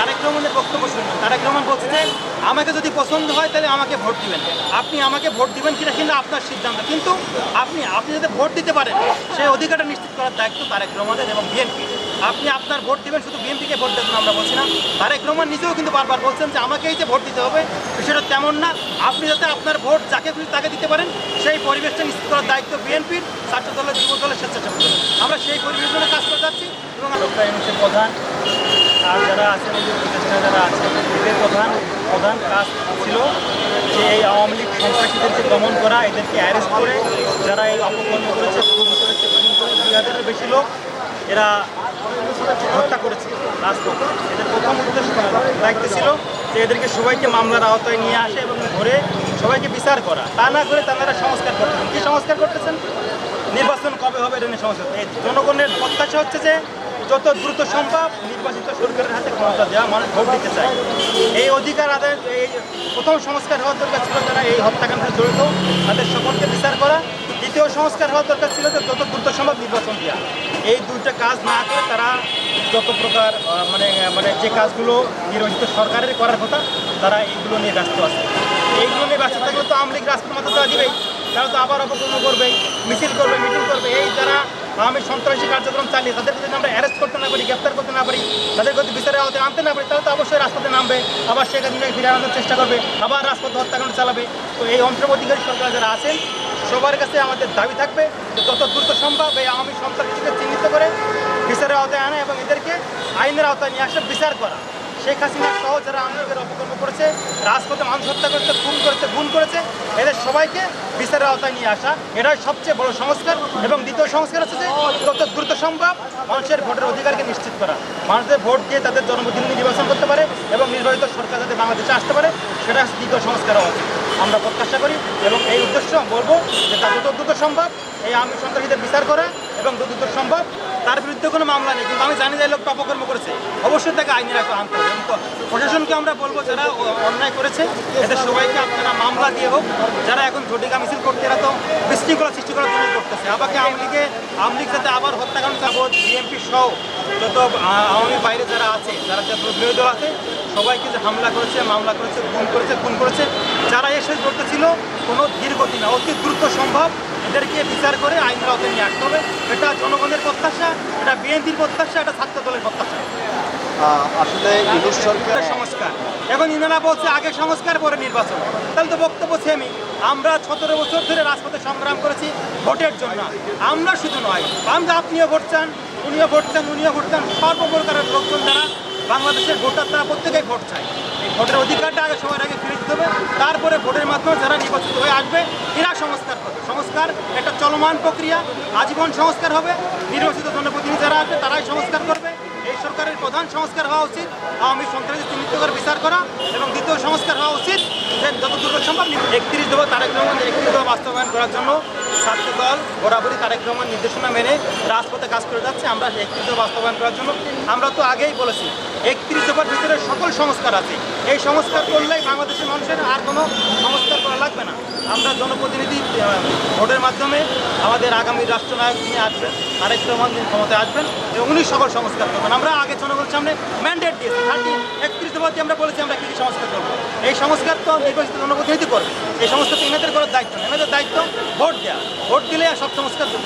তারেক রহমানের বক্তব্য শুনবেন তারেক রহমান বলছে যে, আমাকে যদি পছন্দ হয় তাহলে আমাকে ভোট দিবেন। আপনি আমাকে ভোট দিবেন কিনা কিন্তু আপনার সিদ্ধান্ত। কিন্তু আপনি আপনি যাতে ভোট দিতে পারেন সেই অধিকারটা নিশ্চিত করার দায়িত্ব তারেক রহমানের এবং বিএনপি আপনি আপনার ভোট দিবেন শুধু বিএনপিকে ভোট দেবেন আমরা বলছি না। তারেক রহমান নিজেও কিন্তু বারবার বলছেন যে আমাকেই যে ভোট দিতে হবে বিষয়টা তেমন না। আপনি যাতে আপনার ভোট যাকে খুশি তাকে দিতে পারেন সেই পরিবেশটা নিশ্চিত করার দায়িত্ব বিএনপির ছাত্র দলের যুব দলের স্বেচ্ছাসেবক আমরা সেই পরিবেশ কাজ করে যাচ্ছি এবং প্রধান আর যারা আছেন, এই যে উপদেষ্টা যারা আছেন, এদের প্রধান প্রধান কাজ ছিল যে এই আওয়ামী লীগ সন্ত্রাসীদেরকে দমন করা, এদেরকে অ্যারেস্ট করে, যারা এই অপকর্ম করেছে খুন করেছে খুন করে দুই হাজারের বেশি লোক এরা হত্যা করেছে রাজপথে এদের প্রথম উদ্দেশ্য দায়িত্ব ছিল যে এদেরকে সবাইকে মামলার আওতায় নিয়ে আসে এবং ধরে সবাইকে বিচার করা। তা না করে তারা সংস্কার করতেছেন। কী সংস্কার করতেছেন? নির্বাচন কবে হবে এটা নিয়ে সংস্কার। জনগণের প্রত্যাশা হচ্ছে যে যত দ্রুত সম্ভব নির্বাচিত সরকারের হাতে ক্ষমতা দেওয়া মানুষ ভোট দিতে চায় এই অধিকার আদায়, এই প্রথম সংস্কার হওয়ার দরকার ছিল যারা এই হত্যাকাণ্ডে জড়িত, তাদের সকলকে বিচার করা। দ্বিতীয় সংস্কার হওয়ার দরকার ছিল যে যত দ্রুত সম্ভব নির্বাচন দেওয়া। এই দুইটা কাজ না করে তারা যত প্রকার মানে মানে যে কাজগুলো নির্বাচিত সরকারের করার কথা, তারা এইগুলো নিয়ে ব্যস্ত আছে। এইগুলো নিয়ে ব্যস্ত থাকলে তো আওয়ামী লীগ রাষ্ট্রের মাথা দেওয়া দিবেই তারা তো আবার অপকর্ম করবে, মিছিল করবে, মিটিং করবে। এই যারা আমি সন্ত্রাসী কার্যক্রম চালিয়ে তাদেরকে যদি আমরা অ্যারেস্ট করতে না পারি, গ্রেপ্তার করতে না পারি, তাদের যদি বিচারের আওতায় আনতে না পারি তাহলে তো অবশ্যই রাস্তাতে নামবে। আবার হাসিনাকে ফিরে আনার চেষ্টা করবে, আবার রাজপথে হত্যাকাণ্ড চালাবে। তো এই অন্তর্বর্তীকারী সরকার যারা আছেন, সবার কাছে আমাদের দাবি থাকবে যে যত দ্রুত সম্ভব এই আওয়ামী সন্ত্রাসীকে চিহ্নিত করে বিচারের আওতায় আনা এবং এদেরকে আইনের আওতায় নিয়ে আসা, বিচার করা। শেখ হাসিনা সহ যারা আওয়ামী অপকর্ম করেছে, রাজপথে মানুষ হত্যা করেছে খুন করেছে গুণ করেছে, এদের সবাইকে বিচারের আওতায় নিয়ে আসা এটাই সবচেয়ে বড় সংস্কার এবং দ্বিতীয় সংস্কার হচ্ছে যে দ্রুত সম্ভব মানুষের ভোটের অধিকারকে নিশ্চিত করা মানুষদের ভোট দিয়ে তাদের জনপ্রতিনিধি নির্বাচন করতে পারে এবং নির্বাচিত সরকার যাতে বাংলাদেশে আসতে পারে, সেটা দ্বিতীয় সংস্কার হওয়া। আমরা প্রত্যাশা করি এবং এই উদ্দেশ্য বলব যে তা যত দ্রুত সম্ভব, এই আমি সন্ত্রাসীদের বিচার করা এবং যত দ্রুত সম্ভব। তার বিরুদ্ধে কোনো মামলা নেই, কিন্তু আমি জানি যে লোকটা অপকর্ম করেছে। অবশ্যই তাকে আইনের আগে আনতে হবে। এবং প্রশাসনকে আমরা বলব যারা অন্যায় করেছে, এদের সবাইকে আপনারা মামলা দিয়ে হোক। যারা এখন ঝটিকা মিছিল করতে, এরা তো বিশৃঙ্খলা সৃষ্টি করার জন্য করতেছে। আবারকে আওয়ামী লীগে, আওয়ামী লীগ যাতে আবার হত্যাকাণ্ড চাবত বিএনপি সহ যত আওয়ামী বাইরে যারা আছে, যারা যত বিরোধী দল আছে, সবাইকে যে হামলা করেছে, মামলা করেছে, খুন করেছে খুন করেছে যারা এসে করতেছিল কোনো ধীরগতি না। অতি দ্রুত সম্ভব। এদেরকে বিচার করে আইনের আওতায় নিয়ে আসতে হবে। এটা জনগণের প্রত্যাশা এটা বিএনপির প্রত্যাশা এটা ছাত্র দলের প্রত্যাশা। আসলে ইউনুস সরকার সংস্কার। এখন ইনারা বলছে আগে সংস্কার পরে নির্বাচন। তাহলে তো বক্তব্য সেমই আমরা সতেরো বছর ধরে রাজপথে সংগ্রাম করেছি ভোটের জন্য। আমরা শুধু নয় আমরা আপনিও ভোট চান উনিও ভোট চান উনিও ভোট চান। সর্বপ্রকারের লোকজন যারা বাংলাদেশের ভোটার তারা প্রত্যেকেই ভোট চায়। এই ভোটের অধিকারটা আগে সবার আগে ফিরে তারপরে ভোটের মাধ্যমে যারা নির্বাচিত হয়ে আসবে, এরা সংস্কার করবে। সংস্কার একটা চলমান প্রক্রিয়া, আজীবন সংস্কার হবে। নির্বাচিত জনপ্রতিনিধি যারা আসবে, তারাই সংস্কার করবে। এই সরকারের প্রধান সংস্কার হওয়া উচিত, আওয়ামী সন্ত্রাসী চিহ্নিত করে বিচার করা এবং দ্বিতীয় সংস্কার হওয়া উচিত। যে যত দ্রুত সম্ভব, একত্রিশ দেবো তারেক রহমান একত্রিশ দেবো বাস্তবায়ন করার জন্য ছাত্র দল বরাবরই তারেক নির্দেশনা মেনে রাজপথে কাজ করে যাচ্ছে। আমরা একত্রিশ দেবো বাস্তবায়ন করার জন্য আমরা তো আগেই বলেছি, একত্রিশ দেবার ভিতরে সকল সংস্কার আছে। এই সংস্কার করলেই বাংলাদেশের মানুষের আর কোনো সংস্কার করা লাগবে না। আমরা জনপ্রতিনিধি ভোটের মাধ্যমে আমাদের আগামী রাষ্ট্রনায়ক যিনি আসবেন আরেক রহমান যিনি ক্ষমতায় আসবেন, এবং উনি সকল সংস্কার করবেন। আমরা আগে জনগণের সামনে ম্যান্ডেট দিয়েছি। থার্টি একত্রিশ দেবাতে আমরা বলেছি আমরা কী সংস্কার করব। এই সংস্কার তো নির্বাচিত জনপ্রতিনিধি করবে এই সংস্কার তো এনাদের করার দায়িত্ব না। এনাদের দায়িত্ব ভোট দেওয়া ভোট দিলে সব সংস্কার